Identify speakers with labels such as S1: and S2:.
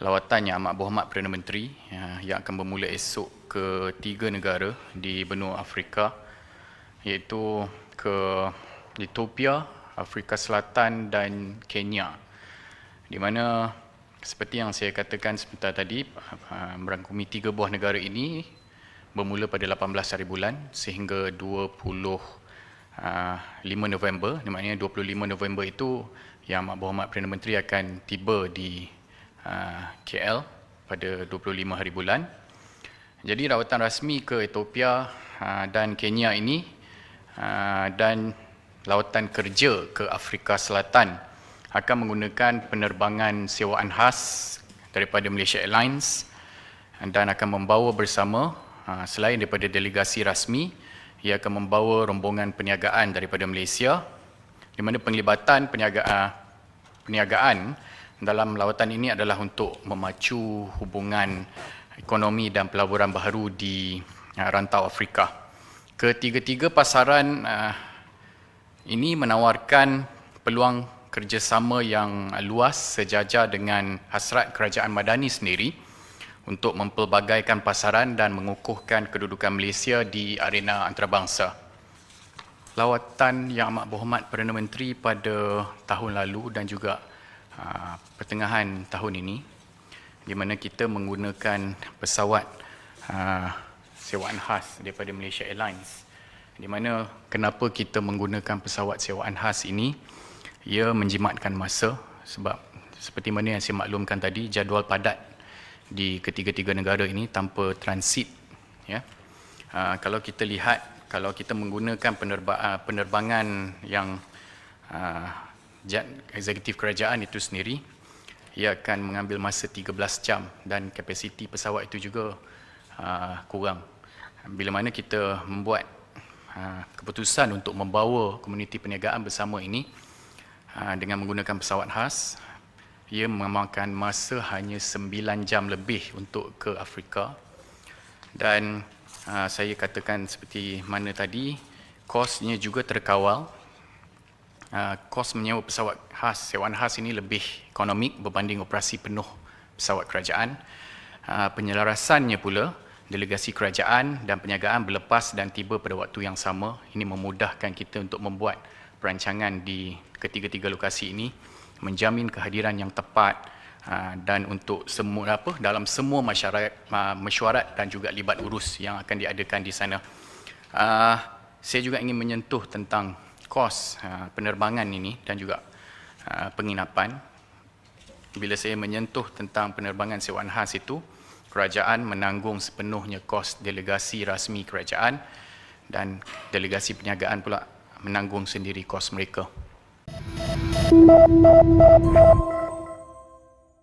S1: lawatan Yang Amat Berhormat Perdana Menteri ya, yang akan bermula esok ke tiga negara di benua Afrika iaitu ke Ethiopia, Afrika Selatan dan Kenya. Di mana seperti yang saya katakan sebentar tadi uh, merangkumi tiga buah negara ini bermula pada 18 hari bulan sehingga 25 November. Di maknanya 25 November itu Yang Amat Berhormat Perdana Menteri akan tiba di uh, KL pada 25 hari bulan. Jadi rawatan rasmi ke Ethiopia uh, dan Kenya ini uh, dan lawatan kerja ke Afrika Selatan akan menggunakan penerbangan sewaan khas daripada Malaysia Airlines dan akan membawa bersama selain daripada delegasi rasmi ia akan membawa rombongan perniagaan daripada Malaysia di mana penglibatan perniagaan perniagaan dalam lawatan ini adalah untuk memacu hubungan ekonomi dan pelaburan baharu di uh, rantau Afrika. Ketiga-tiga pasaran uh, ini menawarkan peluang kerjasama yang luas sejajar dengan hasrat kerajaan Madani sendiri untuk mempelbagaikan pasaran dan mengukuhkan kedudukan Malaysia di arena antarabangsa. Lawatan Yang Amat Berhormat Perdana Menteri pada tahun lalu dan juga pertengahan tahun ini di mana kita menggunakan pesawat uh, sewaan khas daripada Malaysia Airlines. Di mana kenapa kita menggunakan pesawat sewaan khas ini? Ia menjimatkan masa sebab seperti mana yang saya maklumkan tadi jadual padat di ketiga-tiga negara ini tanpa transit ya. Uh, kalau kita lihat kalau kita menggunakan penerba, penerbangan yang eksekutif kerajaan itu sendiri ia akan mengambil masa 13 jam dan kapasiti pesawat itu juga uh, kurang. Bila mana kita membuat uh, keputusan untuk membawa komuniti perniagaan bersama ini uh, dengan menggunakan pesawat khas ia memakan masa hanya 9 jam lebih untuk ke Afrika. Dan uh, saya katakan seperti mana tadi kosnya juga terkawal uh, kos menyewa pesawat khas sewaan khas ini lebih ekonomik berbanding operasi penuh pesawat kerajaan uh, penyelarasannya pula delegasi kerajaan dan perniagaan berlepas dan tiba pada waktu yang sama ini memudahkan kita untuk membuat perancangan di ketiga-tiga lokasi ini menjamin kehadiran yang tepat uh, dan untuk semua apa dalam semua masyarakat mesyuarat dan juga libat urus yang akan diadakan di sana. Saya juga ingin menyentuh tentang kos uh, penerbangan ini dan juga uh, penginapan. Bila saya menyentuh tentang penerbangan sewaan khas itu, kerajaan menanggung sepenuhnya kos delegasi rasmi kerajaan dan delegasi perniagaan pula menanggung sendiri kos mereka.